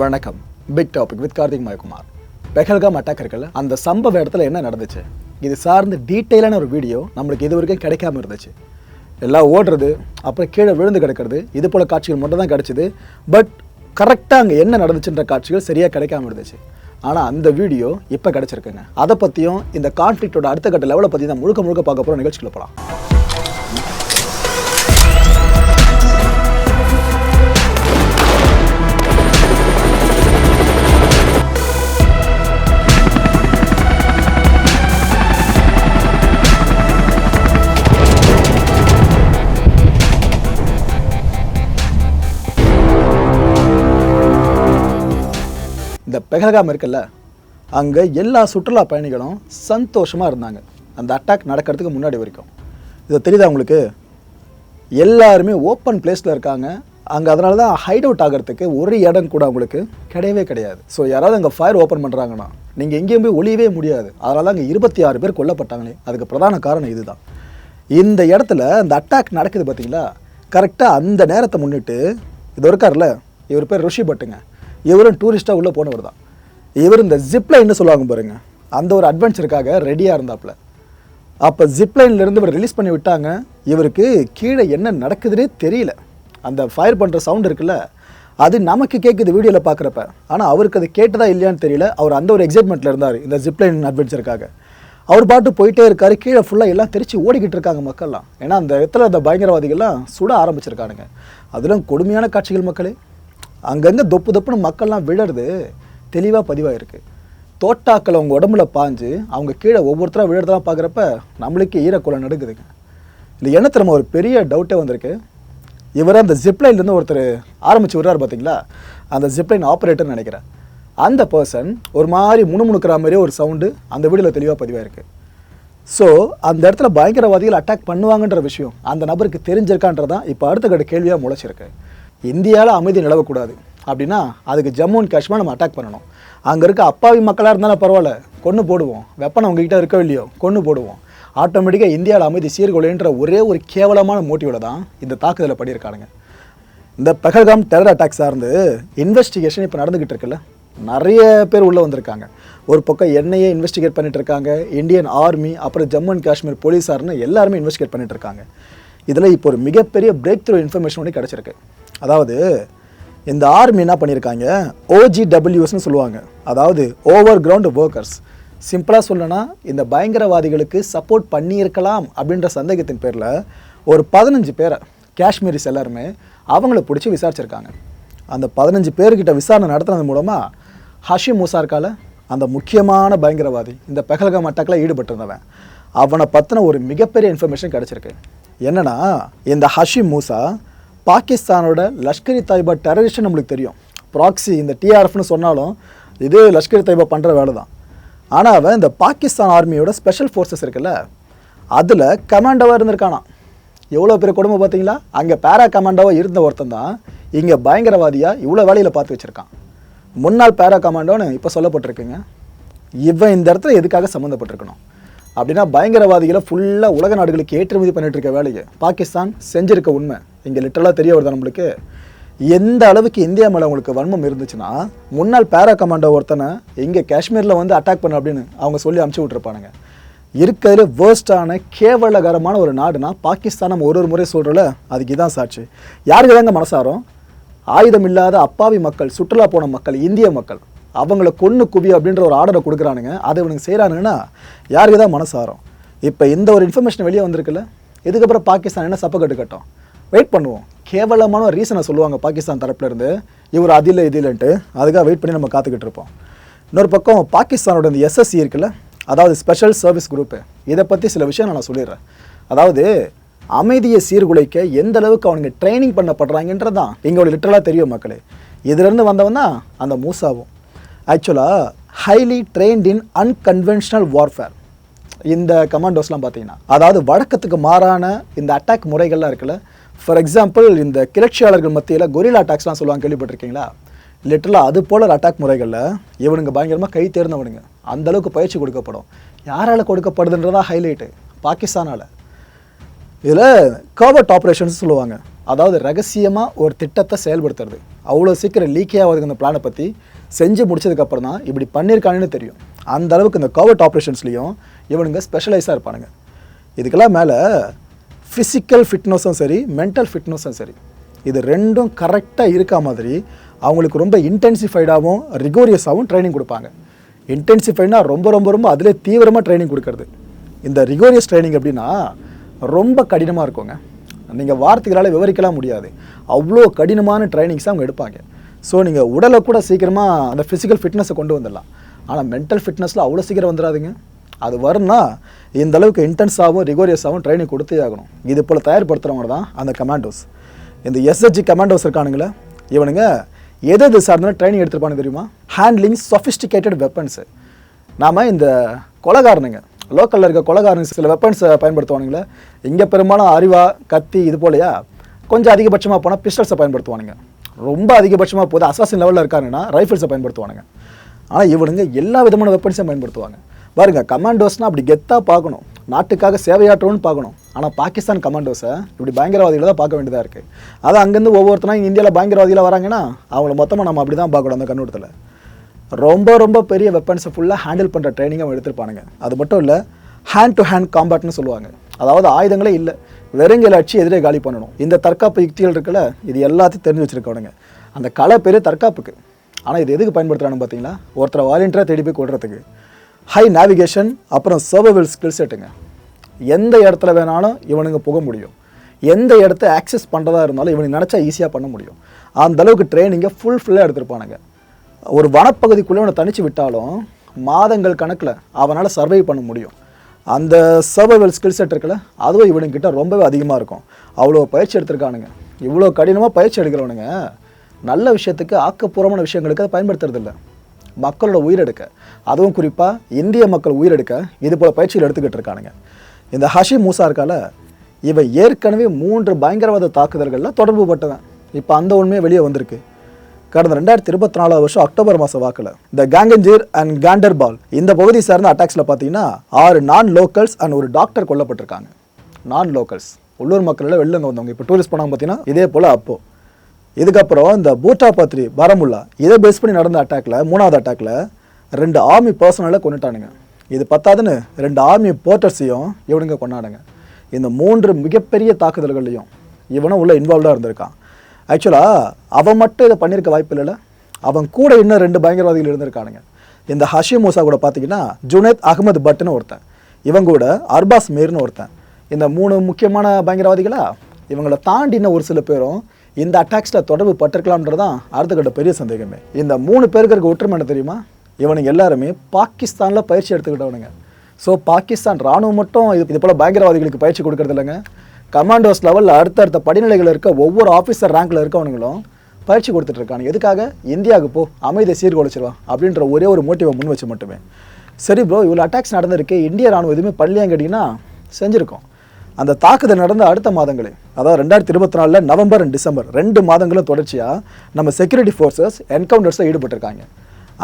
வணக்கம். Big topic with Karthik Mayakumar Pahalgam attack இருக்குல்ல அந்த சம்பவ இடத்துல என்ன நடந்துச்சு? இது சார்ந்து டீட்டெயிலான ஒரு வீடியோ நம்மளுக்கு இது வரைக்கும் கிடைக்காம இருந்துச்சு. எல்லாம் ஓடுறது அப்புறம் கீழே விழுந்து கிடக்கிறது இது போல காட்சிகள் மட்டும் தான் கிடச்சிது. பட் கரெக்டாக அங்கே என்ன நடந்துச்சுன்ற காட்சிகள் சரியாக கிடைக்காம இருந்துச்சு. ஆனால் அந்த வீடியோ இப்போ கிடச்சிருக்குங்க. அதை பற்றியும் இந்த கான்ஃப்ளிக்டோட அடுத்த கட்ட லெவலை பற்றி தான் முழுக்க முழுக்க பார்க்க போகிற நிகழ்ச்சிகளை போகலாம் இந்த இருக்குல்ல அங்கே எல்லா சுற்றுலா பயணிகளும் சந்தோஷமாக இருந்தாங்க. அந்த அட்டாக் நடக்கிறதுக்கு முன்னாடி வரைக்கும். இது தெரியுதா உங்களுக்கு? எல்லாருமே ஓப்பன் பிளேஸில் இருக்காங்க. அங்கே அதனால தான் ஹைட் அவுட் ஆகிறதுக்கு ஒரு இடம் கூட அவங்களுக்கு கிடையவே கிடையாது. ஸோ யாராவது அங்கே ஃபயர் ஓப்பன் பண்ணுறாங்கன்னா நீங்கள் எங்கேயும் போய் ஒழியவே முடியாது. அதனால தான் அங்கே இருபத்தி ஆறு பேர் கொல்லப்பட்டாங்களே. அதுக்கு பிரதான காரணம் இதுதான். இந்த இடத்துல அந்த அட்டாக் நடக்குது பார்த்தீங்களா கரெக்டாக அந்த நேரத்தை முன்னிட்டு இது இருக்கார்ல இவர் பேர் ரிஷி பட்டுங்க இவரும் டூரிஸ்ட்டாக உள்ளே போனவர் தான். இவர் இந்த ஜிப்லைன்னு சொல்லுவாங்க பாருங்க. அந்த ஒரு அட்வென்ச்சருக்காக ரெடியாக இருந்தாப்புல. அப்போ ஜிப்லைன்லேருந்து இவர் ரிலீஸ் பண்ணி விட்டாங்க. இவருக்கு கீழே என்ன நடக்குதுன்னே தெரியல. அந்த ஃபயர் பண்ணுற சவுண்ட் இருக்குல்ல அது நமக்கு கேட்குது வீடியோவில் பார்க்குறப்ப ஆனால் அவருக்கு அது கேட்டதா இல்லையான்னு தெரியல. அவர் அந்த ஒரு எக்ஸைட்மெண்ட்டில் இருந்தார் இந்த ஜிப்லைன் அட்வென்ச்சருக்காக அவர் பாட்டு போயிட்டே இருக்காரு. கீழே ஃபுல்லாக எல்லாம் தெரிச்சு ஓடிக்கிட்டு இருக்காங்க மக்கள்லாம். ஏன்னா அந்த இடத்துல அந்த பயங்கரவாதிகள்லாம் சுட ஆரம்பிச்சிருக்கானுங்க. அதெல்லாம் கொடுமையான காட்சிகள் மக்களே. அங்கங்கே தொப்பு தொப்புன்னு மக்கள்லாம் விழருது தெளிவாக பதிவாயிருக்கு. தோட்டாக்கள் அவங்க உடம்புல பாஞ்சு அவங்க கீழே ஒவ்வொருத்தராக விழுறதெல்லாம் பார்க்குறப்ப நம்மளுக்கே ஈரக்குலை நடக்குதுங்க இந்த என்ன தெரியுமா ஒரு பெரிய டவுட்டே வந்திருக்கு. இவர் அந்த ஜிப்லைன்லேருந்து ஒருத்தர் ஆரம்பிச்சு விடுறாரு பார்த்தீங்களா அந்த ஜிப்லைன் ஆப்ரேட்டர்னு நினைக்கிறேன். அந்த பர்சன் ஒரு மாதிரி முணுமுணுக்கிற மாதிரியே ஒரு சவுண்டு அந்த வீடியோவில் தெளிவாக பதிவாயிருக்கு. ஸோ அந்த இடத்துல பயங்கரவாதிகள் அட்டாக் பண்ணுவாங்கன்ற விஷயம் அந்த நபருக்கு தெரிஞ்சிருக்கான்றதான் இப்போ அடுத்த கட்ட கேள்வியாக முளைச்சிருக்கு. இந்தியாவில் அமைதி நிலவக்கூடாது. அப்படின்னா அதுக்கு ஜம்மு அண்ட் காஷ்மீர் நம்ம அட்டாக் பண்ணணும். அங்கே இருக்க அப்பாவி மக்களாக இருந்தாலும் பரவாயில்ல கொன்று போடுவோம். வெப்பனை உங்ககிட்ட இருக்கோ இல்லையோ கொன்று போடுவோம். ஆட்டோமேட்டிக்காக இந்தியாவில் அமைதி சீர்குலைன்ற ஒரே ஒரு கேவலமான மோட்டிவில் தான் இந்த தாக்குதலை பண்ணியிருக்கானுங்க. இந்த பெஹல்காம் டெரர் அட்டாக் சார்ந்து இன்வெஸ்டிகேஷன் இப்போ நடந்துக்கிட்டு இருக்குல்ல? நிறைய பேர் உள்ளே வந்திருக்காங்க. ஒரு பக்கம் என்ஐஏ இன்வெஸ்டிகேட் பண்ணிட்டு இருக்காங்க. இந்தியன் ஆர்மி அப்புறம் ஜம்மு அண்ட் காஷ்மீர் போலீஸார்னு எல்லாருமே இன்வெஸ்டிகேட் பண்ணிட்டு இருக்காங்க. இதில் இப்போ ஒரு மிகப்பெரிய பிரேக் த்ரூ இன்ஃபர்மேஷன் ஒன்று கிடச்சிருக்கு. அதாவது இந்த ஆர்மி என்ன பண்ணியிருக்காங்க ஓஜிடபிள்யூஎஸ்னு சொல்லுவாங்க. அதாவது ஓவர் கிரவுண்ட் ஒர்க்கர்ஸ் சிம்பிளாக சொல்லணும்னா இந்த பயங்கரவாதிகளுக்கு சப்போர்ட் பண்ணியிருக்கலாம் அப்படின்ற சந்தேகத்தின் பேரில் ஒரு பதினஞ்சு பேரை காஷ்மீரிஸ் எல்லாருமே அவங்கள பிடிச்சி விசாரிச்சிருக்காங்க. அந்த பதினஞ்சு பேர்கிட்ட விசாரணை நடத்துனது மூலமாக ஹஷி மூசா இருக்கால அந்த முக்கியமான பயங்கரவாதி இந்த பெஹல்காம் அட்டாக்கில் ஈடுபட்டிருந்தவன் அவனை பற்றின ஒரு மிகப்பெரிய இன்ஃபர்மேஷன் கிடச்சிருக்கு. என்னன்னா இந்த ஹஷி மூசா பாகிஸ்தானோட லஷ்கர் இ தாய்பா டெரரிஸ்ட் நம்மளுக்கு தெரியும். ப்ராக்ஸி இந்த டிஆர்எஃப்னு சொன்னாலும் இது லஷ்கர் தாய்பா பண்ணுற வேலை தான் ஆனால் அவன் இந்த பாகிஸ்தான் ஆர்மியோட ஸ்பெஷல் ஃபோர்ஸஸ் இருக்குல்ல அதில் கமாண்டோவாக இருந்திருக்கானா? எவ்வளோ பெரிய குடும்பம் பார்த்தீங்களா? அங்கே பேரா கமாண்டோவாக இருந்த ஒருத்தன் தான் இங்கே பயங்கரவாதியாக இவ்வளோ வேலையில் பார்த்து வச்சுருக்கான். முன்னாள் பேரா கமாண்டோன்னு இப்போ சொல்லப்பட்டிருக்குங்க. இவன் இந்த இடத்துல எதுக்காக சம்மந்தப்பட்டிருக்கணும்? அப்படின்னா பயங்கரவாதிகளை ஃபுல்லாக உலக நாடுகளுக்கு ஏற்றுமதி பண்ணிட்டு இருக்க வேலையை பாகிஸ்தான் செஞ்சிருக்க உண்மை. இங்கே லிட்டரலாக தெரிய வருது நம்மளுக்கு. எந்த அளவுக்கு இந்தியா மேலே உங்களுக்கு வன்மம் இருந்துச்சுன்னா முன்னாள் பேரா கமாண்டோ ஒருத்தனை இங்கே காஷ்மீரில் வந்து அட்டாக் பண்ண அப்படின்னு அவங்க சொல்லி அமுச்சு விட்ருப்பானுங்க இருக்கிறதுல வேர்ஸ்டான கேவலகரமான ஒரு நாடுனா பாகிஸ்தான் நம்ம ஒரு ஒரு முறை சொல்கிறல அதுக்கு இதான் சாட்சி. யாருக்கு தாங்க மனசாரம்? ஆயுதம் இல்லாத அப்பாவி மக்கள் சுற்றுலா போன மக்கள் இந்திய மக்கள். அவங்கள கொன்று குவி அப்படின்ற ஒரு ஆர்டரை கொடுக்குறானுங்க. அதை இவனுக்கு செய்கிறானுங்கன்னா யாருக்கு தான் மனசாரம்? இப்போ இந்த ஒரு இன்ஃபர்மேஷன் வெளியே வந்திருக்குல்ல? இதுக்கப்புறம் பாகிஸ்தான் என்ன சப்ப கட்டும்? வெயிட் பண்ணுவோம். கேவலமான ஒரு ரீசனை சொல்லுவாங்க பாகிஸ்தான் தரப்புலேருந்து. இவர் அது இல்லை இது இல்லைன்ட்டு. அதுக்காக வெயிட் பண்ணி நம்ம காத்துக்கிட்டு இருப்போம். இன்னொரு பக்கம் பாகிஸ்தானோட இந்த எஸ்எஸ்சி இருக்குல்ல? அதாவது ஸ்பெஷல் சர்வீஸ் குரூப்பு இதை பற்றி சில விஷயம் நான் சொல்லிடுறேன். அதாவது அமைதியை சீர்குலைக்க எந்த அளவுக்கு அவனுங்க ட்ரைனிங் பண்ணப்படுறாங்கன்றது தான் எங்களோட லிட்டரலாக தெரியும் மக்களே. இதுலேருந்து வந்தவன் தான் அந்த மூசாவும். ஆக்சுவலாக highly trained in unconventional warfare இந்த கமாண்டோஸ்லாம் பார்த்தீங்கன்னா அதாவது வழக்கத்துக்கு மாறான இந்த அட்டாக் முறைகள்லாம் இருக்குல்ல. ஃபார் எக்ஸாம்பிள் இந்த கிளர்ச்சியாளர்கள் மத்தியில் கொரில்லா அட்டாக்ஸ்லாம் சொல்லுவாங்க கேள்விப்பட்டிருக்கீங்களா? லிட்டரலாக அது போல அட்டாக் முறைகளில் இவனுங்க பயங்கரமாக கை தேர்ந்தவனுங்க. அந்த அளவுக்கு பயிற்சி கொடுக்கப்படும். யாரால் கொடுக்கப்படுதுன்றதா ஹைலைட்டு பாகிஸ்தானால். இதில் கவர்ட் ஆப்ரேஷன்ஸ் சொல்லுவாங்க. அதாவது ரகசியமாக ஒரு திட்டத்தை செயல்படுத்துறது. அவ்வளோ சீக்கிரம் லீக்கே ஆகுதுங்க இந்த பிளானை பற்றி செஞ்சு முடிச்சதுக்கப்புறம் தான் இப்படி பண்ணியிருக்காங்கன்னு தெரியும். அந்த அளவுக்கு இந்த கவர்ட் ஆப்ரேஷன்ஸ்லேயும் இவனுங்க ஸ்பெஷலைஸாக இருப்பானுங்க. இதுக்கெல்லாம் மேலே ஃபிசிக்கல் ஃபிட்னஸும் சரி மென்டல் ஃபிட்னஸும் சரி இது ரெண்டும் கரெக்டாக இருக்கா மாதிரி அவங்களுக்கு ரொம்ப இன்டென்சிஃபைடாகவும் ரிகோரியஸாகவும் ட்ரைனிங் கொடுப்பாங்க. இன்டென்சிஃபைட்னா ரொம்ப ரொம்ப ரொம்ப அதிலே தீவிரமாக ட்ரைனிங் கொடுக்கறது. இந்த ரிகோரியஸ் ட்ரைனிங் எப்படின்னா ரொம்ப கடினமாக இருக்குங்க. நீங்கள் வார்த்தைகளால் விவரிக்கலாம் முடியாது. அவ்வளோ கடினமான ட்ரைனிங்ஸ் அவங்க எடுப்பாங்க. ஸோ நீங்கள் உடலை கூட சீக்கிரமாக அந்த ஃபிசிக்கல் ஃபிட்னஸை கொண்டு வந்துடலாம். ஆனால் மென்டல் ஃபிட்னஸில் அவ்வளோ சீக்கிரம் வந்துடாதுங்க. அது வரும்னா இந்த அளவுக்கு இன்டென்ஸாகவும் ரிகோரியஸாகவும் ட்ரைனிங் கொடுத்தே ஆகணும். இது போல் தயார்படுத்துகிறவங்க தான் அந்த கமாண்டோஸ் இந்த எஸ்எஸ்ஜி கமாண்டோஸ் இருக்கானுங்களே இவனுங்க எது எது சார்ந்தாலும் ட்ரைனிங் எடுத்துருப்பானு தெரியுமா? ஹேண்ட்லிங் சொஃபிஸ்டிகேட்டட் வெப்பன்ஸு நாம் இந்த கொலகாரனுங்க லோக்கலில் இருக்க கொலகாரனுங்க சில வெப்பன்ஸை பயன்படுத்துவானுங்களே இங்கே பெரும்பாலும் அறிவா கத்தி இது போலையா கொஞ்சம் அதிகபட்சமாக போனால் பிஸ்டல்ஸை பயன்படுத்துவானுங்க. ரொம்ப அதிகபட்சமாக போது அசாசின் லெவலில் இருக்காங்கன்னா ரைஃபிள்ஸை பயன்படுத்துவானுங்க. ஆனால் இவனுங்க எல்லா விதமான வெப்பன்ஸையும் பயன்படுத்துவாங்க. பாருங்க கமாண்டோஸ்னால் அப்படி கெத்தாக பார்க்கணும். நாட்டுக்காக சேவையாற்றணும்னு பார்க்கணும். ஆனால் பாகிஸ்தான் கமாண்டோஸை இப்படி பயங்கரவாதிகளை தான் பார்க்க வேண்டியதாக இருக்குது அது அங்கேருந்து ஒவ்வொருத்தனா இந்தியாவில் பயங்கரவாதிகளாக வராங்கன்னா அவங்கள மொத்தமாக நம்ம அப்படி தான் பார்க்கணும் அந்த கண்ணோட்டத்தில். ரொம்ப ரொம்ப பெரிய வெப்பன்ஸை ஃபுல்லாக ஹேண்டில் பண்ணுற ட்ரைனிங் அவன் எடுத்திருப்பானுங்க. அது மட்டும் இல்லை ஹேண்ட் டு ஹேண்ட் காம்பேட்னு சொல்லுவாங்க. அதாவது ஆயுதங்களே இல்லை. வெறுங்கையில் அடிச்சு எதிரே காலி பண்ணணும். இந்த தற்காப்பு யுக்திகள் இருக்குல்ல இது எல்லாத்தையும் தெரிஞ்சு வச்சிருக்கவனுங்க. அந்த கலை பேர் தற்காப்புக்கு. ஆனால் இது எதுக்கு பயன்படுத்துறானு பார்த்தீங்களா ஒருத்தரை வாலண்டியராக தேடி போய் கொள்றதுக்கு ஹை நேவிகேஷன் அப்புறம் சர்வபிள் ஸ்கில் செட்டுங்க எந்த இடத்துல வேணாலும் இவனுங்க புக முடியும். எந்த இடத்த ஆக்சஸ் பண்ணுறதா இருந்தாலும் இவனுக்கு நினச்சா ஈஸியாக பண்ண முடியும். அந்த அளவுக்கு ட்ரைனிங்கை ஃபுல் ஃபுல்லாக எடுத்துருப்பானுங்க. ஒரு வனப்பகுதிக்குள்ளே இவனை தனிச்சு விட்டாலும் மாதங்கள் கணக்கில் அவனால் சர்வை பண்ண முடியும். அந்த சர்வைவல் ஸ்கில் செட் இருக்குல்ல அதுவும் இவனுங்கிட்ட ரொம்பவே அதிகமாக இருக்கும். அவ்வளோ பயிற்சி எடுத்திருக்கானுங்க. இவ்வளோ கடினமாக பயிற்சி எடுக்கிறவனுங்க நல்ல விஷயத்துக்கு ஆக்கப்பூர்வமான விஷயங்களுக்கு அதை பயன்படுத்துறதில்ல. மக்களோட உயிரெடுக்க. அதுவும் குறிப்பாக இந்திய மக்கள் உயிரெடுக்க இது போல் பயிற்சிகள் எடுத்துக்கிட்டு இருக்கானுங்க. இந்த ஹஷி மூசா இருக்கால இவன் ஏற்கனவே மூன்று பயங்கரவாத தாக்குதல்களில் தொடர்பு பட்டவன். இப்போ அந்த உண்மையே வெளியே வந்திருக்கு. கடந்த ரெண்டாயிரத்தி இருபத்தி நாலாவது வருஷம் அக்டோபர் மாதம் வாக்கில். இந்த கேங்கஞ்சீர் அண்ட் கேண்டர்பால் இந்த பகுதி சார்ந்த அட்டாக்ஸில் பார்த்தீங்கன்னா ஆறு நான் லோக்கல்ஸ் அண்ட் ஒரு டாக்டர் கொல்லப்பட்டிருக்காங்க. நான் லோக்கல்ஸ் உள்ளூர் மக்களில் வெளிலங்க வந்தவங்க. இப்போ டூரிஸ்ட் போனாங்க பார்த்தீங்கன்னா இதே போல் அப்போ. இதுக்கப்புறம் இந்த பூட்டா பத்ரி பாரமுல்லா இதை பேஸ் பண்ணி நடந்த அட்டாக்ல மூணாவது அட்டாக்ல ரெண்டு ஆர்மி பர்சனலை கொண்டுட்டானுங்க இது பத்தாதுன்னு ரெண்டு ஆர்மி போர்ட்டர்ஸையும் இவனுங்க கொண்டாடுங்க இந்த மூன்று மிகப்பெரிய தாக்குதல்கள்லையும் இவனும் உள்ள இன்வால்வ்டாக இருந்திருக்கான். ஆக்சுவலாக அவன் மட்டும் இதை பண்ணியிருக்க வாய்ப்பு இல்லைல்ல. அவன் கூட இன்னும் ரெண்டு பயங்கரவாதிகள் இருந்திருக்கானுங்க. இந்த ஹஷீம் மூசா கூட பார்த்தீங்கன்னா ஜுனேத் அகமது பட்டுன்னு ஒருத்தன். இவன் கூட அர்பாஸ் மீர்னு ஒருத்தன். இந்த மூணு முக்கியமான பயங்கரவாதிகளா? இவங்களை தாண்டி இன்னும் ஒரு சில பேரும் இந்த அட்டாக்ஸில் தொடர்பு பட்டிருக்கலாம்ன்றதான் அடுத்த கட்ட பெரிய சந்தேகமே. இந்த மூணு பேருக்கு இருக்க ஒற்றுமை என்ன தெரியுமா? இவனுங்க எல்லாருமே பாகிஸ்தானில் பயிற்சி எடுத்துக்கிட்டவனுங்க. ஸோ பாகிஸ்தான் ராணுவம் மட்டும் இது இது போல் பயங்கரவாதிகளுக்கு பயிற்சி கொடுக்கறது இல்லைங்க. கமாண்டோஸ் லெவலில் அடுத்தடுத்த படிநிலைகள் இருக்க ஒவ்வொரு ஆஃபீஸர் ரேங்க்ல இருக்கவனுங்களும் பயிற்சி கொடுத்துட்டு இருக்காங்க எதுக்காக? இந்தியாவுக்கு போ அமைதியை சீர்குலைச்சிருவான் அப்படின்ற ஒரே ஒரு மோட்டிவை முன் வச்சு மட்டுமே. சரி ப்ரோ இவ்வளோ அட்டாக்ஸ் நடந்திருக்கு. இந்திய ராணுவம் எதுவுமே பள்ளியான்னு கேட்டிங்கன்னா செஞ்சுருக்கோம். அந்த தாக்குதல் நடந்த அடுத்த மாதங்களே அதாவது ரெண்டாயிரத்தி இருபத்தி நாலில் நவம்பர் அண்ட் டிசம்பர் ரெண்டு மாதங்களும் தொடர்ச்சியாக நம்ம செக்யூரிட்டி ஃபோர்ஸஸ் என்கவுண்டர்ஸில் ஈடுபட்டிருக்காங்க.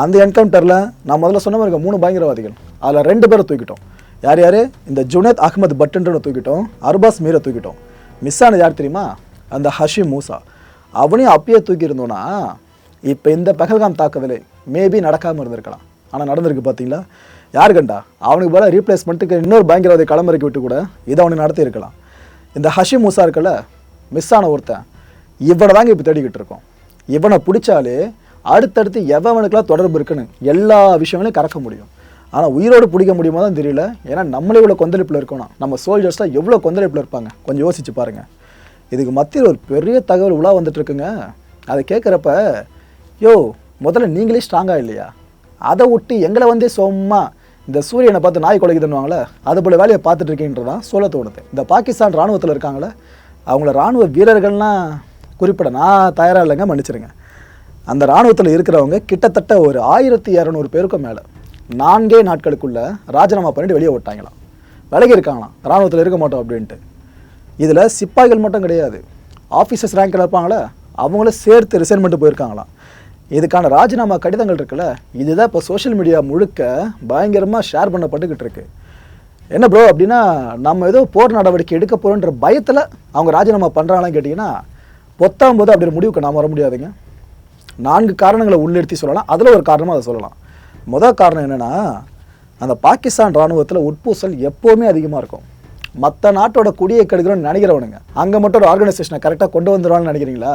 அந்த என்கவுண்டரில் நான் முதல்ல சொன்ன மாதிரி மூணு பயங்கரவாதிகள் அதில் ரெண்டு பேரை தூக்கிட்டோம். யார் யார்? இந்த ஜுனேத் அகமது பட்டன்றனை தூக்கிட்டோம். அர்பாஸ் மீரை தூக்கிட்டோம். மிஸ் ஆனது யார் தெரியுமா? அந்த ஹஷி மூசா. அவனையும் அப்பயே தூக்கியிருந்தோன்னா இப்போ இந்த பகல்காம் தாக்குதலே மேபி நடக்காமல் இருந்திருக்கலாம். ஆனால் நடந்திருக்கு பார்த்தீங்களா யார் கண்டா? அவனுக்கு பதிலாக ரீப்ளேஸ்மெண்ட்டுக்கு இன்னொரு பயங்கரவாதி களமிறக்கி விட்டு கூட இதை அவனுக்கு நடத்தியிருக்கலாம் இந்த ஹஷி மூசா இருக்கல மிஸ் ஆன ஒருத்தன் இவனை தாங்க இப்போ தேடிக்கிட்டு இருக்கோம். இவனை பிடிச்சாலே அடுத்தடுத்து எவனுக்கெல்லாம் தொடர்பு இருக்குன்னு எல்லா விஷயங்களையும் கறக்க முடியும். ஆனால் உயிரோடு பிடிக்க முடியுமா தான் தெரியல. ஏன்னா நம்மளே இவ்வளோ கொந்தளிப்பில் இருக்கணும் நம்ம சோல்ஜர்ஸ்லாம் எவ்வளோ கொந்தளிப்பில் இருப்பாங்க? கொஞ்சம் யோசிச்சு பாருங்கள் இதுக்கு மத்தியில் ஒரு பெரிய தகவல் உலா வந்துட்டுருக்குங்க அதை கேட்குறப்ப யோ முதல்ல நீங்களே ஸ்ட்ராங்காக இல்லையா? அதை விட்டு எங்களை வந்தே சும்மா இந்த சூரியனை பார்த்து நாய் குலைக்குதுன்னுவாங்களே அது போல வேலையை பார்த்துட்டு இருக்கீன்றதான் சொல்ல தோணுது. இந்த பாகிஸ்தான் ராணுவத்தில் இருக்காங்களே அவங்கள ராணுவ வீரர்கள்லாம் குறிப்பிட நான் தயாராக இல்லைங்க மன்னிச்சிருங்க. அந்த ராணுவத்தில் இருக்கிறவங்க கிட்டத்தட்ட ஒரு ஆயிரத்தி இரநூறு பேருக்கும் மேலே. நான்கே நாட்களுக்குள்ள ராஜினாமா பண்ணிட்டு வெளியே விட்டாங்களாம். விலகி இருக்காங்களாம். ராணுவத்தில் இருக்க மாட்டோம் அப்படின்ட்டு. இதில் சிப்பாய்கள் மட்டும் கிடையாது. ஆஃபீஸர்ஸ் ரேங்கில் இருப்பாங்களே அவங்களும் சேர்த்து ரிசைன்மெண்ட் போயிருக்காங்களாம். இதுக்கான ராஜினாமா கடிதங்கள் இருக்குல்ல இதுதான் இப்போ சோஷியல் மீடியா முழுக்க பயங்கரமாக ஷேர் பண்ணப்பட்டுக்கிட்டு இருக்கு. என்ன ப்ரோ அப்படின்னா நம்ம ஏதோ போர் நடவடிக்கை எடுக்க போகிறோன்ற பயத்தில் அவங்க ராஜினாமா பண்ணுறாங்களான்னு கேட்டிங்கன்னா பொத்தாம் போது அப்படி ஒரு முடிவுக்கு நாம் வர முடியாதுங்க. நான்கு காரணங்களை உள்ளிருத்தி சொல்லலாம். அதில் ஒரு காரணமாக அதை சொல்லலாம். முதல் காரணம் என்னென்னா அந்த பாகிஸ்தான் இராணுவத்தில் உட்பூசல் எப்போவுமே அதிகமாக இருக்கும். மற்ற நாட்டோட குடியை கெடுக்கிறோம்னு நினைக்கிறவனுங்க. அங்கே மட்டும் ஒரு ஆர்கனைசேஷனை கரெக்டாக கொண்டு வந்துடுவான்னு நினைக்கிறீங்களா?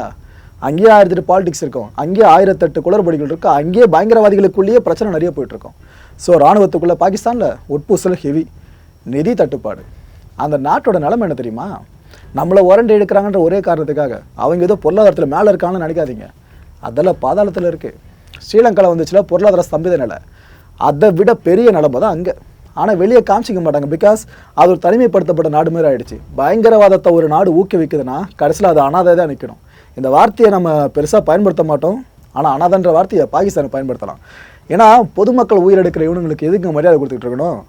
அங்கேயே ஆயிரத்தெட்டு பாலிடிக்ஸ் இருக்கும். அங்கேயே ஆயிரத்தெட்டு குளறுபடிகள் இருக்கும். அங்கேயே பயங்கரவாதிகளுக்குள்ளேயே பிரச்சனை நிறைய போயிட்டுருக்கும் ஸோ இராணுவத்துக்குள்ளே பாகிஸ்தானில் உட்பூசல் ஹெவி நிதி தட்டுப்பாடு. அந்த நாட்டோட நிலைமை என்ன தெரியுமா? நம்மளை உரண்டு எடுக்கிறாங்கன்ற ஒரே காரணத்துக்காக. அவங்க ஏதோ பொருளாதாரத்தில் மேலே இருக்காங்கன்னு நினைக்காதீங்க. அதெல்லாம் பாதாளத்தில் இருக்குது ஸ்ரீலங்காவில் வந்துச்சுன்னா பொருளாதார ஸ்தம்பித நிலை. அதை விட பெரிய நிலமை தான் அங்கே. ஆனால் வெளியே காமிச்சிக்க மாட்டாங்க பிகாஸ் அது ஒரு தனிமைப்படுத்தப்பட்ட நாடு மாதிரி ஆகிடுச்சு பயங்கரவாதத்தை ஒரு நாடு ஊக்குவிக்குதுன்னா கடைசியில் அது அனாதை தான் நிற்கணும் இந்த வார்த்தையை நம்ம பெருசாக பயன்படுத்த மாட்டோம். ஆனால் அனாதன்ற வார்த்தையை பாகிஸ்தானை பயன்படுத்தலாம். ஏன்னா பொதுமக்கள் உயிரெடுக்கிற இவனுங்களுக்கு எதுக்கு மரியாதை கொடுத்துட்டு இருக்கணும்?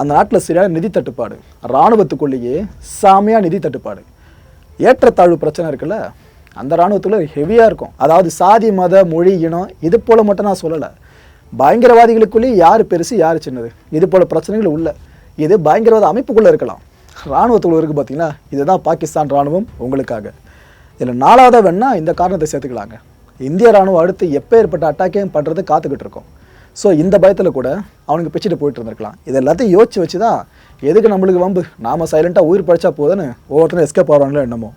அந்த நாட்டில் சரியான நிதி தட்டுப்பாடு. இராணுவத்துக்குள்ளேயே சாமியாக நிதி தட்டுப்பாடு. ஏற்றத்தாழ்வு பிரச்சனை இருக்குல்ல? அந்த இராணுவத்தில் ஹெவியாக இருக்கும். அதாவது சாதி மத மொழி இனம் இது போல் மட்டும் நான் சொல்லலை. பயங்கரவாதிகளுக்குள்ளேயே யார் பெருசு யார் சின்னது? இது போல் பிரச்சனைகள் உள்ள. இது பயங்கரவாத அமைப்புக்குள்ளே இருக்கலாம். இராணுவத்துக்குள்ள இருக்குது பார்த்தீங்கன்னா இதுதான் பாகிஸ்தான் இராணுவம் உங்களுக்காக. இதில் நாலாவதாக வேணால் இந்த காரணத்தை சேர்த்துக்கலாங்க. இந்திய இராணுவம் அடுத்து எப்போ ஏற்பட்ட அட்டாக்கையும் பண்ணுறது காத்துக்கிட்டு இருக்கோம். ஸோ இந்த பயத்தில் கூட அவனுக்கு பிச்சுட்டு போயிட்டு இருந்திருக்கலாம். இது எல்லாத்தையும் யோசிச்சு வச்சு தான் எதுக்கு நம்மளுக்கு வம்பு? நாம சைலண்ட்டாக உயிர் படைச்சா போதுன்னு ஒவ்வொருத்தரும் எஸ்கேப் ஆகிறாங்களோ என்னமோ.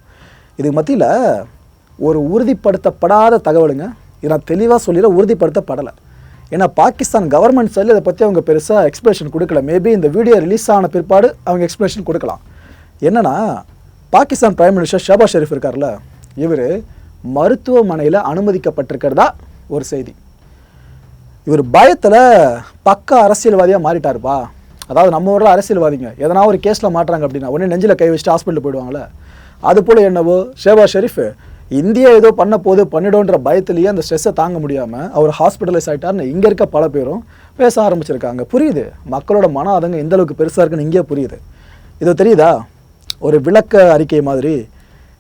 இதுக்கு மத்தியில் ஒரு உறுதிப்படுத்தப்படாத தகவலுங்க. இதை நான் தெளிவாக சொல்லிட உறுதிப்படுத்தப்படலை. ஏன்னா பாகிஸ்தான் கவர்மெண்ட் சைடில் இதை பற்றி அவங்க பெருசாக எக்ஸ்பிரஷன் கொடுக்கல. மேபி இந்த வீடியோ ரிலீஸ் ஆன பிற்பாடு அவங்க எக்ஸ்பிரஷன் கொடுக்கலாம். என்னென்னா பாகிஸ்தான் பிரைம் மினிஸ்டர் ஷாபா ஷெரீஃப் இருக்கார்ல இவர் மருத்துவமனையில் அனுமதிக்கப்பட்டிருக்கிறதா ஒரு செய்தி. இவர் பயத்தில் பக்க அரசியல்வாதியாக மாறிட்டாருப்பா. அதாவது நம்ம ஊரில் அரசியல்வாதிங்க எதனா ஒரு கேஸில் மாட்டுறாங்க அப்படின்னா உடனே நெஞ்சில் கை வச்சுட்டு ஹாஸ்பிட்டல் போயிடுவாங்களே அது போல் என்னவோ ஷேபா ஷெரீஃப் இந்தியா ஏதோ பண்ண போது பண்ணிடும்ன்ற பயத்திலேயே அந்த ஸ்ட்ரெஸ்ஸை தாங்க முடியாமல் அவர் ஹாஸ்பிட்டலைஸ் ஆகிட்டார்னு இங்கே இருக்க பல பேரும் பேச ஆரம்பிச்சிருக்காங்க. புரியுது? மக்களோட மன அதங்க எந்த அளவுக்கு பெருசாக இருக்குன்னு இங்கே புரியுது. இது தெரியுதா? ஒரு விளக்க அறிக்கை மாதிரி.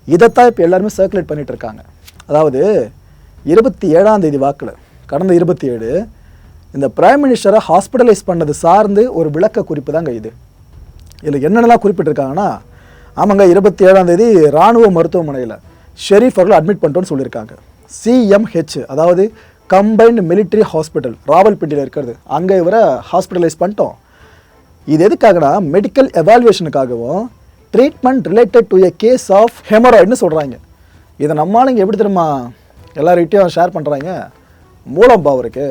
இதைத்தான் இப்போ எல்லாருமே சர்க்குலேட் பண்ணிட்டு இருக்காங்க. அதாவது இருபத்தி ஏழாம் தேதி வாக்கில் கடந்த இருபத்தி ஏழு இந்த பிரைம் மினிஸ்டரை ஹாஸ்பிட்டலைஸ் பண்ணது சார்ந்து ஒரு விளக்க குறிப்பு தாங்க இது. இதில் என்னென்னலாம் குறிப்பிட்டிருக்காங்கன்னா ஆமாங்க இருபத்தி ஏழாம் தேதி இராணுவ மருத்துவமனையில் ஷெரீஃப் அவர்கள் அட்மிட் பண்ணிட்டோன்னு சொல்லியிருக்காங்க. சிஎம்ஹெச் அதாவது கம்பைன்டு மிலிட்ரி ஹாஸ்பிட்டல் ராவல்பிண்டியில் இருக்கிறது. அங்கே இவரை ஹாஸ்பிட்டலைஸ் பண்ணிட்டோம். இது எதுக்காகனா medical எவாலுவேஷனுக்காகவும் treatment related to a case of ஹெமராய்டுன்னு சொல்கிறாங்க இதை நம்மளுங்க எப்படி தெரியுமா? எல்லார்கிட்டையும் ஷேர் பண்ணுறாங்க மூலம் பாவருக்கு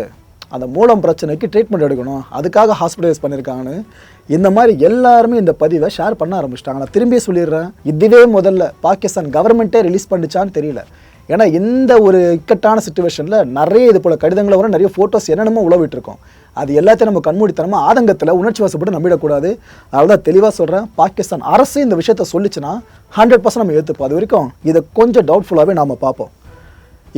அந்த மூலம் பிரச்சனைக்கு ட்ரீட்மெண்ட் எடுக்கணும். அதுக்காக ஹாஸ்பிட்டலைஸ் பண்ணியிருக்காங்கன்னு இந்த மாதிரி எல்லாருமே இந்த பதிவை ஷேர் பண்ண ஆரம்பிச்சிட்டாங்க. நான் திரும்பி சொல்லிடுறேன். இதுவே முதல்ல பாகிஸ்தான் கவர்மெண்ட்டே ரிலீஸ் பண்ணிச்சான்னு தெரியல. ஏன்னா இந்த ஒரு இக்கட்டான சுச்சுவேஷனில் நிறைய இது போல் கடிதங்களை வர நிறைய ஃபோட்டோஸ் என்னென்னமோ உழவிட்டு இருக்கோம். அது எல்லாத்தையும் நம்ம கண்மூடித்தனமாக ஆதங்கத்தில் உணர்ச்சி வசப்பட்டு நம்பிடக்கூடாது. அதனால தான் தெளிவாக சொல்கிறேன் பாகிஸ்தான் அரசு இந்த விஷயத்த சொல்லிச்சுன்னா ஹண்ட்ரட் பர்சன்ட் நம்ம ஏற்றுப்போம் அது வரைக்கும் இதை கொஞ்சம் டவுட்ஃபுல்லாகவே நாம் பார்ப்போம்.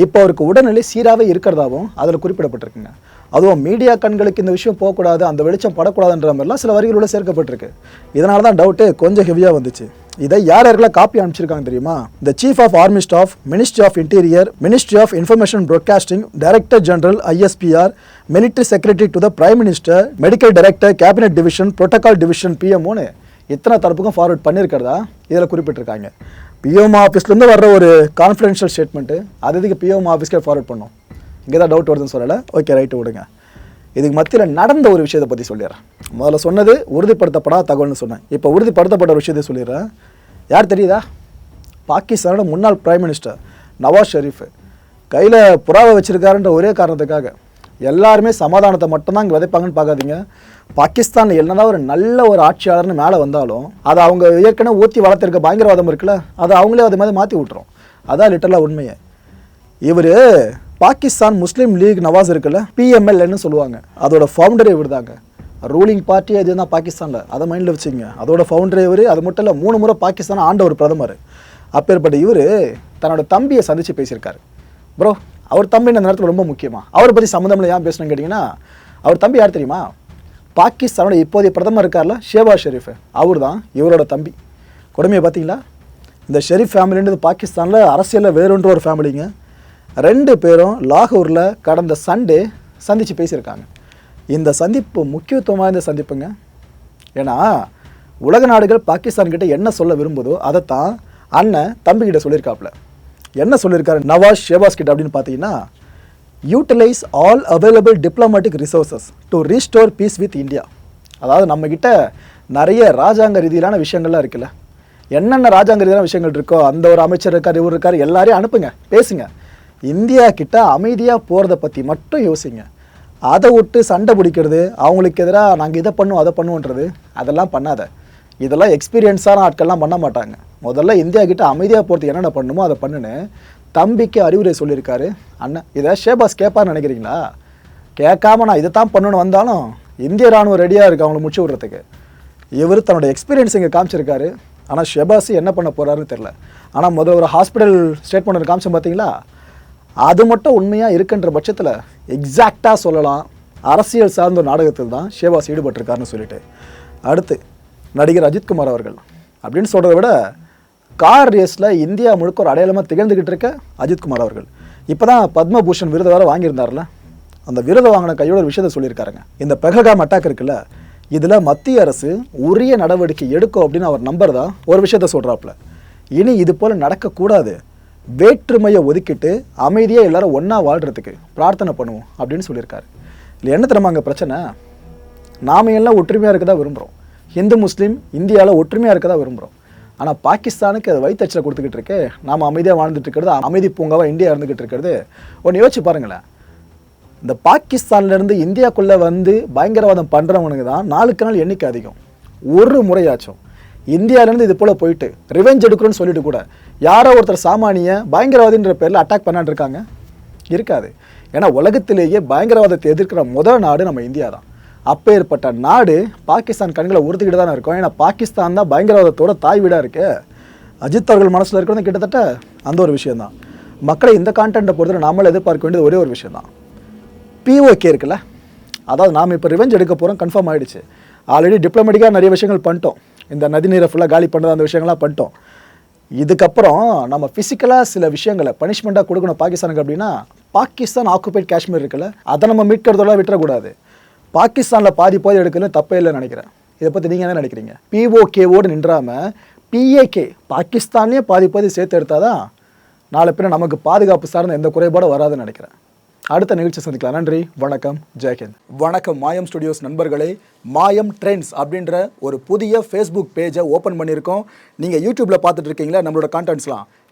இப்போ அவருக்கு உடல்நிலை சீராகவே இருக்கிறதாவும் அதில் குறிப்பிடப்பட்டிருக்குங்க. அதுவும் மீடியா கண்களுக்கு இந்த விஷயம் போகக்கூடாது அந்த வெளிச்சம் படக்கூடாதுன்ற மாதிரிலாம் சில வரிகளோட சேர்க்கப்பட்டிருக்கு. இதனால தான் டவுட்டு கொஞ்சம் ஹெவியாக வந்துச்சு. இதை யார் யாருக்கெல்லாம் காப்பி அனுப்பிச்சிருக்காங்க தெரியுமா? இந்த chief of army staff ministry of interior ministry of information broadcasting director general ISPR military secretary to the prime minister medical director cabinet division protocol division பிஎம்ஓன்னு இத்தனை தரப்புக்கும் ஃபார்வர்ட் பண்ணியிருக்கிறதா? இதில் குறிப்பிட்டிருக்காங்க. பிஎம் ஆஃபீஸ்லேருந்து வர்ற ஒரு கான்ஃபிடென்ஷியல் ஸ்டேட்மெண்ட்டு அது இதுக்கு பிஎம் ஆஃபீஸ்க்கே ஃபார்வர்ட் பண்ணோம் இங்கே தான் டவுட் வருதுன்னு சொல்லலை. ஓகே ரைட்டு விடுங்க. இதுக்கு மத்தியில் நடந்த ஒரு விஷயத்தை பற்றி சொல்லிடுறேன். முதல்ல சொன்னது உறுதிப்படுத்தப்படாத தகவல்னு சொன்னேன். இப்போ உறுதிப்படுத்தப்பட்ட ஒரு விஷயத்தை சொல்லிடுறேன். யார் தெரியுதா? பாகிஸ்தானோட முன்னாள் பிரைம் மினிஸ்டர் நவாஸ் ஷெரீஃப் கையில் புறாவை வச்சுருக்காருன்ற ஒரே காரணத்துக்காக எல்லாருமே சமாதானத்தை மட்டும்தான் இங்கே விதைப்பாங்கன்னு பார்க்காதீங்க. பாகிஸ்தானில் என்னதான் ஒரு நல்ல ஒரு ஆட்சியாளர்னு மேலே வந்தாலும் அதை அவங்க ஏற்கனவே ஊற்றி வளர்த்துருக்க பயங்கரவாதம் இருக்குல்ல அதை அவங்களே அது மாதிரி மாற்றி விட்டுரும். அதான் லிட்டரலாக உண்மையை. இவர் பாகிஸ்தான் முஸ்லீம் லீக் நவாஸ் இருக்குல்ல பிஎம்எல்ஏன்னு சொல்லுவாங்க. அதோட ஃபவுண்டரே இவர் தாங்க ரூலிங் பார்ட்டி அது தான் பாகிஸ்தானில்? அதை மைண்டில் வச்சுங்க. அதோட ஃபவுண்டரே இவர் அது மட்டும் இல்லை மூணு முறை பாகிஸ்தான் ஆண்ட ஒரு பிரதமர். அப்பேற்பட்ட இவர் தன்னோட தம்பியை சந்தித்து பேசியிருக்காரு. ப்ரோ அவர் தம்பி இந்த நேரத்தில் ரொம்ப முக்கியமாக அவரை பற்றி சம்மந்தமில்ல ஏன் பேசணும்னு கேட்டிங்கன்னா அவர் தம்பி யார் தெரியுமா? பாகிஸ்தானோட இப்போதைய பிரதமர் இருக்கார்ல ஷேபா ஷெரீஃப். அவர் தான் இவரோட தம்பி. கொடுமையை பார்த்தீங்களா? இந்த ஷெரீஃப் ஃபேமிலின்றது பாகிஸ்தானில் அரசியலில் வேறொன்ற ஒரு ஃபேமிலிங்க ரெண்டு பேரும் லாகூரில் கடந்த சண்டே சந்தித்து பேசியிருக்காங்க. இந்த சந்திப்பு முக்கியத்துவம் வாய்ந்த சந்திப்புங்க. ஏன்னா உலக நாடுகள் பாகிஸ்தான்கிட்ட என்ன சொல்ல விரும்புதோ அதைத்தான் அண்ணன் தம்பிக்கிட்ட சொல்லியிருக்காப்புல. என்ன சொல்லியிருக்காரு நவாஸ் ஷேபாஸ் கிட்ட அப்படின்னு பார்த்தீங்கன்னா utilise all available diplomatic resources to restore peace with India அதாவது நம்மக்கிட்ட நிறைய ராஜாங்க ரீதியிலான விஷயங்கள்லாம் இருக்குல்ல. என்னென்ன ராஜாங்க ரீதியான விஷயங்கள் இருக்கோ அந்த ஒரு அமைச்சர் இருக்கார் இவர் இருக்கார் எல்லாரையும் அனுப்புங்க பேசுங்க. இந்தியா கிட்ட அமைதியாக போகிறத பற்றி மட்டும் யோசிங்க. அதை விட்டு சண்டை பிடிக்கிறது அவங்களுக்கு எதிராக நாங்கள் இதை பண்ணுவோம் அதை பண்ணுவோன்றது அதெல்லாம் பண்ணாத. இதெல்லாம் எக்ஸ்பீரியன்ஸான ஆட்கள்லாம் பண்ண மாட்டாங்க. முதல்ல இந்தியா கிட்ட அமைதியாக போகிறது என்னென்ன பண்ணுமோ அதை பண்ணுன்னு தம்பிக்கு அறிவுரை சொல்லியிருக்காரு. அண்ணன் இதை ஷேபாஸ் கேட்பான்னு நினைக்கிறீங்களா? கேட்காம நான் இதை தான் பண்ணணும்னு வந்தாலும் இந்திய ராணுவம் ரெடியாக இருக்கு அவங்கள முடிச்சு விட்றதுக்கு. இவர் தன்னோட எக்ஸ்பீரியன்ஸ் இங்கே காமிச்சிருக்காரு. ஆனால் ஷெபாஸ் என்ன பண்ண போகிறாருன்னு தெரில ஆனால் முதல்ல ஒரு ஹாஸ்பிட்டல் ஸ்டேட்மெண்ட் காமிச்சோம் பார்த்தீங்களா அது மட்டும் உண்மையாக இருக்குன்ற பட்சத்தில் எக்ஸாக்டாக சொல்லலாம். அரசியல் சார்ந்த ஒரு நாடகத்தில் தான் ஷேவாஸ் ஈடுபட்டிருக்காருன்னு சொல்லிட்டு. அடுத்து நடிகர் அஜித்குமார் அவர்கள். அப்படின்னு சொல்கிறத விட கார் ரேஸில் இந்தியா முழுக்க ஒரு அடையாளமாக திகழ்ந்துக்கிட்டு இருக்க அஜித்குமார் அவர்கள். இப்போ தான் பத்மபூஷன் விருது வேறு வாங்கியிருந்தார்ல? அந்த விருதை வாங்கின கையோட ஒரு விஷயத்தை சொல்லியிருக்காருங்க. இந்த பெஹல்காம் அட்டாக் இருக்குல்ல இதில் மத்திய அரசு உரிய நடவடிக்கை எடுக்கும் அப்படின்னு அவர் நம்பர் தான் ஒரு விஷயத்த சொல்கிறாப்புல இனி இது போல் நடக்கக்கூடாது. வேற்றுமையை ஒதுக்கிட்டு அமைதியாக எல்லாரும் ஒன்றா வாழ்கிறதுக்கு பிரார்த்தனை பண்ணுவோம் அப்படின்னு சொல்லியிருக்காரு. இல்லை என்ன தெரியுமா அங்கே பிரச்சனை? நாம எல்லாம் ஒற்றுமையாக இருக்க தான் விரும்புகிறோம் ஹிந்து முஸ்லீம் இந்தியாவில் ஒற்றுமையாக இருக்க தான் விரும்புகிறோம் ஆனால் பாகிஸ்தானுக்கு அது வயிற்றுச்சலை கொடுத்துக்கிட்டு இருக்கு நாம் அமைதியாக வாழ்ந்துட்டு இருக்கிறது அமைதி பூங்காவாக இந்தியா இருந்துக்கிட்டு இருக்கிறது. ஒன்று யோசிச்சு பாருங்களேன். இந்த பாகிஸ்தான்லேருந்து இந்தியாக்குள்ளே வந்து பயங்கரவாதம் பண்ணுறவனுக்கு தான் நாளுக்கு நாள் எண்ணிக்கை அதிகம். ஒரு முறையாச்சும். இந்தியாவிலேருந்து இது போல் போயிட்டு ரிவெஞ்ச் எடுக்கிறோன்னு சொல்லிட்டு கூட யாரோ ஒருத்தர் சாமானிய பயங்கரவாதின்ற பேரில் அட்டாக் பண்ணான்னு இருக்காங்க இருக்காது. ஏன்னா உலகத்திலேயே பயங்கரவாதத்தை எதிர்க்கிற முதல் நாடு நம்ம இந்தியா தான். அப்போ ஏற்பட்ட நாடு பாகிஸ்தான் கண்களை உறுத்திக்கிட்டு தானே இருக்கும். ஏன்னா பாகிஸ்தான் தான் பயங்கரவாதத்தோட தாய் வீடாக இருக்கு. அஜித் அவர்கள் மனசில் இருக்கிறது கிட்டத்தட்ட அந்த ஒரு விஷயந்தான் மக்களை இந்த கான்டென்ட்டை பொறுத்தவரை நாமளும் எதிர்பார்க்க வேண்டியது ஒரே ஒரு விஷயம்தான். பிஓகே இருக்குல்ல? அதாவது நாம் இப்போ ரிவெஞ்ச் எடுக்க போகிறோம் கன்ஃபார்ம் ஆகிடுச்சு ஆல்ரெடி டிப்ளமேட்டிக்காக நிறைய விஷயங்கள் பண்ணிட்டோம். இந்த நதிநீரை ஃபுல்லாக காலி பண்ணுறது அந்த விஷயங்கள்லாம் பண்ணிட்டோம். இதுக்கப்புறம் நம்ம ஃபிசிக்கலாக சில விஷயங்களை பனிஷ்மெண்ட்டாக கொடுக்கணும் பாகிஸ்தானுக்கு அப்படின்னா பாகிஸ்தான் ஆக்குபைட் காஷ்மீர் இருக்குல்ல அதை நம்ம மீட்கிறதோட விட்டுறக்கூடாது. பாகிஸ்தானில் பாதி பாதி எடுக்கல தப்பே இல்லைன்னு நினைக்கிறேன். இதை பற்றி நீங்கள் என்ன நினைக்கிறீங்க? பிஓகேவோடு நின்றாமல் பிஏகே பாகிஸ்தான்லேயே பாதி பாதி சேர்த்து எடுத்தாதான் நாளை பின்ன நமக்கு பாதுகாப்பு சார்ந்த எந்த குறைபாடும் வராதுன்னு நினைக்கிறேன். அடுத்த நிகழ்ச்சி சந்திக்கலாம். நன்றி வணக்கம் ஜெயஹிந்த் வணக்கம் மாயம் ஸ்டுடியோஸ் நண்பர்களே. மாயம் ட்ரெண்ட்ஸ் அப்படின்ற ஒரு புதிய ஃபேஸ்புக் பேஜை ஓப்பன் பண்ணியிருக்கோம். நீங்கள் யூடியூப்பில் பார்த்துட்டு இருக்கீங்களா? நம்மளோட கான்டென்ட்ஸ்லாம்